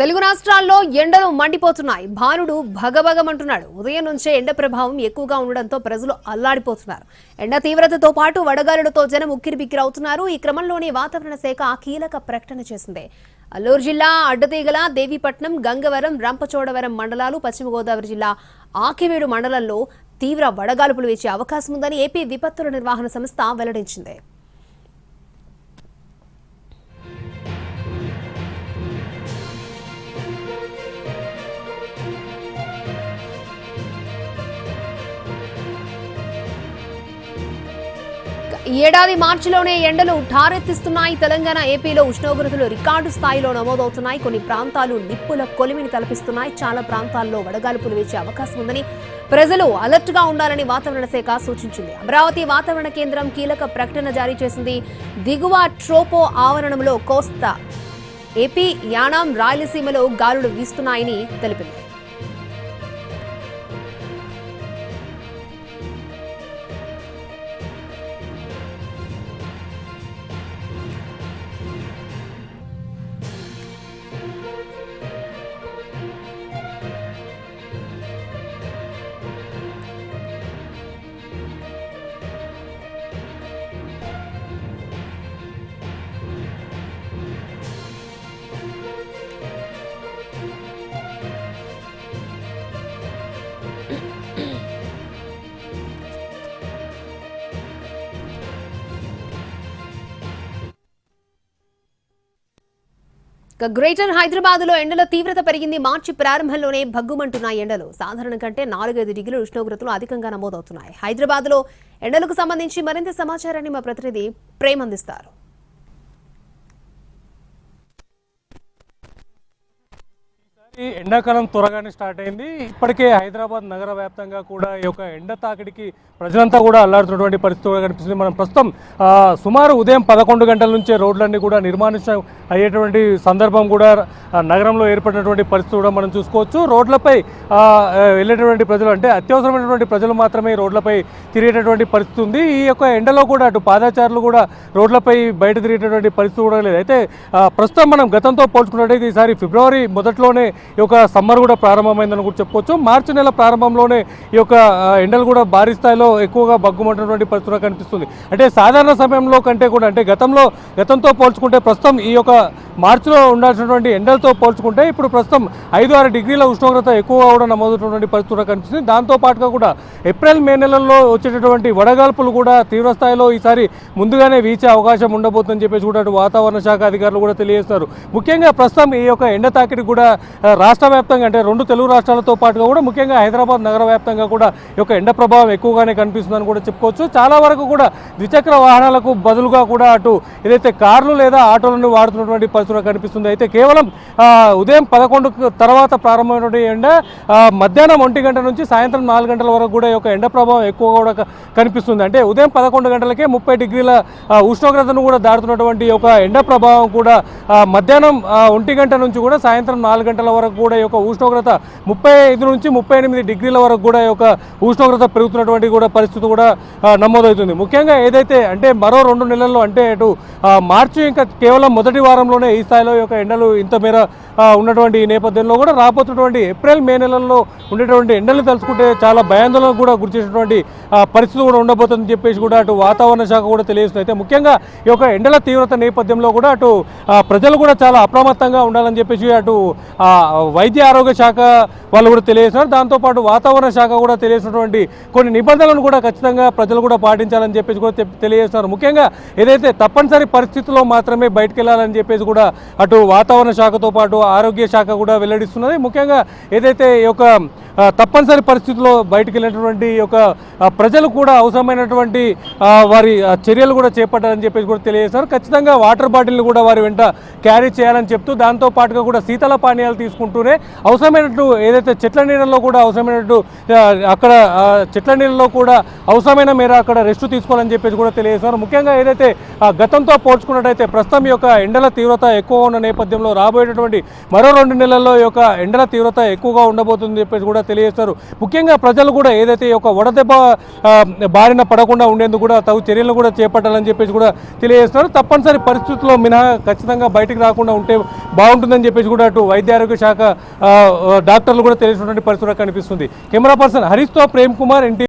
తెలుగు రాష్ట్రాల్లో ఎండలు మండిపోతున్నాయి. భానుడు భగభగమంటున్నాడు. ఉదయం నుంచే ఎండ ప్రభావం ఎక్కువగా ఉండడంతో ప్రజలు అల్లాడిపోతున్నారు. ఎండ తీవ్రతతో పాటు వడగాలులతో జనం ఉక్కిరిబిక్కిరవుతున్నారు ఈ క్రమంలోనే వాతావరణ శాఖ కీలక ప్రకటన చేసింది. అల్లూరు జిల్లా అడ్డతీగల దేవీపట్నం గంగవరం రంపచోడవరం మండలాలు పశ్చిమ గోదావరి జిల్లా ఆకివేడు మండలంలో తీవ్ర వడగాలుపులు వీచే అవకాశం ఉందని ఏపీ విపత్తుల నిర్వహణ సంస్థ వెల్లడించింది. ఏడాది మార్చిలోనే ఎండలు ఠారెత్తిస్తున్నాయి తెలంగాణ ఏపీలో ఉష్ణోగ్రతలు రికార్డు స్థాయిలో నమోదవుతున్నాయి. కొన్ని ప్రాంతాలు నిప్పుల కొలిమిని తలపిస్తున్నాయి. చాలా ప్రాంతాల్లో వడగాల్పులు వేసే అవకాశం ఉందని ప్రజలు అలర్ట్గా ఉండాలని వాతావరణ శాఖ సూచించింది. అమరావతి వాతావరణ కేంద్రం కీలక ప్రకటన జారీ చేసింది. దిగువ ట్రోపో ఆవరణంలో కోస్తా ఏపీ యానాం రాయలసీమలో గాలులు వీస్తున్నాయని తెలిపింది. గ్రేటర్ హైదరాబాద్లో ఎండల తీవ్రత పెరిగింది. మార్చి ప్రారంభంలోనే భగ్గుమంటున్నాయి ఎండలు. సాధారణ కంటే నాలుగైదు డిగ్రీల ఉష్ణోగ్రతలు అధికంగా నమోదవుతున్నాయి. హైదరాబాద్లో ఎండలకు సంబంధించి మరింత సమాచారాన్ని మా ప్రతినిధి ప్రేమ్ అందిస్తారు ఎండాకాలం త్వరగానే స్టార్ట్ అయింది. ఇప్పటికే హైదరాబాద్ నగర వ్యాప్తంగా కూడా ఈ యొక్క ఎండ తాకిడికి ప్రజలంతా కూడా అల్లాడుతున్నటువంటి పరిస్థితి కూడా కనిపిస్తుంది. మనం ప్రస్తుతం సుమారు ఉదయం పదకొండు గంటల నుంచే రోడ్లన్నీ కూడా నిర్మానుష్యం అయ్యేటువంటి సందర్భం కూడా నగరంలో ఏర్పడినటువంటి పరిస్థితి కూడా మనం చూసుకోవచ్చు. రోడ్లపై వెళ్ళేటటువంటి ప్రజలు అంటే అత్యవసరమైనటువంటి ప్రజలు మాత్రమే ఈ రోడ్లపై తిరిగేటటువంటి పరిస్థితి ఉంది. ఈ యొక్క ఎండలో కూడా అటు పాదాచారులు కూడా రోడ్లపై బయట తిరిగేటటువంటి పరిస్థితి కూడా లేదు. అయితే ప్రస్తుతం మనం గతంతో పోల్చుకున్నట్టయితే ఈసారి ఫిబ్రవరి మొదట్లోనే ఈ యొక్క సమ్మర్ కూడా ప్రారంభమైందని కూడా చెప్పుకోవచ్చు. మార్చి నెల ప్రారంభంలోనే ఈ యొక్క ఎండలు కూడా భారీ స్థాయిలో ఎక్కువగా బగ్గుమంటున్నటువంటి పరిస్థితి కనిపిస్తుంది. అంటే సాధారణ సమయంలో కంటే కూడా అంటే గతంలో గతంతో పోల్చుకుంటే ప్రస్తుతం ఈ యొక్క మార్చిలో ఉండాల్సినటువంటి ఎండలతో పోల్చుకుంటే ఇప్పుడు ప్రస్తుతం ఐదు ఆరు డిగ్రీల ఉష్ణోగ్రత ఎక్కువగా కూడా నమోదుతున్నటువంటి పరిస్థితి కనిపిస్తుంది. దాంతో పాటుగా కూడా ఏప్రిల్ మే నెలల్లో వచ్చేటటువంటి వడగాల్పులు కూడా తీవ్రస్థాయిలో ఈసారి ముందుగానే వీచే అవకాశం ఉండబోతుందని చెప్పేసి కూడా వాతావరణ శాఖ అధికారులు కూడా తెలియజేస్తారు ముఖ్యంగా ప్రస్తుతం ఈ యొక్క ఎండ తాకిడి కూడా రాష్ట్ర వ్యాప్తంగా అంటే రెండు తెలుగు రాష్ట్రాలతో పాటుగా కూడా ముఖ్యంగా హైదరాబాద్ నగర వ్యాప్తంగా కూడా ఈ యొక్క ఎండ ప్రభావం ఎక్కువగానే కనిపిస్తుందని కూడా చెప్పుకోవచ్చు. చాలా వరకు కూడా ద్విచక్ర వాహనాలకు బదులుగా కూడా అటు ఏదైతే కార్లు లేదా ఆటోలను వాడుతున్నటువంటి పరిస్థితులు కనిపిస్తుంది. అయితే కేవలం ఉదయం పదకొండు తర్వాత ప్రారంభమైనటువంటి ఎండ మధ్యాహ్నం ఒంటి గంట నుంచి సాయంత్రం నాలుగు గంటల వరకు కూడా యొక్క ఎండ ప్రభావం ఎక్కువ కూడా కనిపిస్తుంది. అంటే ఉదయం పదకొండు గంటలకే ముప్పై డిగ్రీల ఉష్ణోగ్రతను కూడా దాటుతున్నటువంటి ఒక యొక్క ఎండ ప్రభావం కూడా మధ్యాహ్నం ఒంటి గంట నుంచి కూడా సాయంత్రం నాలుగు గంటల వరకు కూడా యొక్క ఉష్ణోగ్రత ముప్పై ఐదు నుంచి ముప్పై ఎనిమిది డిగ్రీల వరకు కూడా యొక్క ఉష్ణోగ్రత పెరుగుతున్నటువంటి కూడా పరిస్థితి కూడా నమోదవుతుంది. ముఖ్యంగా ఏదైతే అంటే మరో రెండు నెలల్లో అంటే అటు మార్చి ఇంకా కేవలం మొదటి వారంలోనే ఈ స్థాయిలో యొక్క ఎండలు ఇంత మేర ఉన్నటువంటి ఈ నేపథ్యంలో కూడా రాబోతున్నటువంటి ఏప్రిల్ మే నెలల్లో ఉండేటువంటి ఎండలు తలుచుకుంటే చాలా భయాందోళన కూడా గురిచేసినటువంటి పరిస్థితి కూడా ఉండబోతుందని చెప్పేసి కూడా అటు వాతావరణ శాఖ కూడా తెలియజేస్తుంది. అయితే ముఖ్యంగా ఈ యొక్క ఎండల తీవ్రత నేపథ్యంలో కూడా అటు ప్రజలు కూడా చాలా అప్రమత్తంగా ఉండాలని చెప్పేసి అటు వైద్య ఆరోగ్య శాఖ వాళ్ళు కూడా తెలియజేస్తున్నారు. దాంతోపాటు వాతావరణ శాఖ కూడా తెలియజేసినటువంటి కొన్ని నిబంధనలను కూడా ఖచ్చితంగా ప్రజలు కూడా పాటించాలని చెప్పేసి కూడా తె- తెలియజేస్తున్నారు. ముఖ్యంగా ఏదైతే తప్పనిసరి పరిస్థితుల్లో మాత్రమే బయటకు వెళ్ళాలని చెప్పేసి కూడా అటు వాతావరణ శాఖతో పాటు ఆరోగ్య శాఖ కూడా వెల్లడిస్తున్నది. ముఖ్యంగా ఏదైతే ఈ యొక్క తప్పనిసరి పరిస్థితుల్లో బయటకు వెళ్ళినటువంటి ఒక యొక్క ప్రజలు కూడా అవసరమైనటువంటి వారి ఆ, చర్యలు కూడా చేపట్టాలని చెప్పేసి కూడా తెలియజేశారు. ఖచ్చితంగా వాటర్ బాటిల్ని కూడా వారి వెంట క్యారీ చేయాలని చెప్తూ దాంతో పాటుగా కూడా శీతల పానీయాలు తీసుకుంటూనే అవసరమైనట్టు ఏదైతే చెట్ల నీళ్ళలో కూడా అవసరమైనట్టు అక్కడ చెట్ల నీళ్ళలో కూడా అవసరమైన మేర అక్కడ రెస్ట్ తీసుకోవాలని చెప్పేసి కూడా తెలియజేశారు. ముఖ్యంగా ఏదైతే ఆ, గతంతో పోల్చుకున్నట్టయితే ప్రస్తుతం యొక్క ఎండల తీవ్రత ఎక్కువ ఉన్న నేపథ్యంలో రాబోయేటటువంటి మరో రెండు నెలల్లో యొక్క ఎండల తీవ్రత ఎక్కువగా ఉండబోతుందని చెప్పేసి కూడా తెలియజేస్తారు ముఖ్యంగా ప్రజలు కూడా ఏదైతే ఒక వడదెబ్బ బారిన పడకుండా ఉండేందుకు కూడా తగు చర్యలు కూడా చేపట్టాలని చెప్పేసి కూడా తెలియజేస్తున్నారు. తప్పనిసరి పరిస్థితుల్లో మినహా ఖచ్చితంగా బయటకు రాకుండా ఉంటే బాగుంటుందని చెప్పేసి కూడా అటు వైద్య ఆరోగ్య శాఖ డాక్టర్లు కూడా తెలిసినటువంటి పరిస్థితి కనిపిస్తుంది. కెమెరా పర్సన్ హరీష్తో ప్రేమ్ కుమార్ ఎన్టీ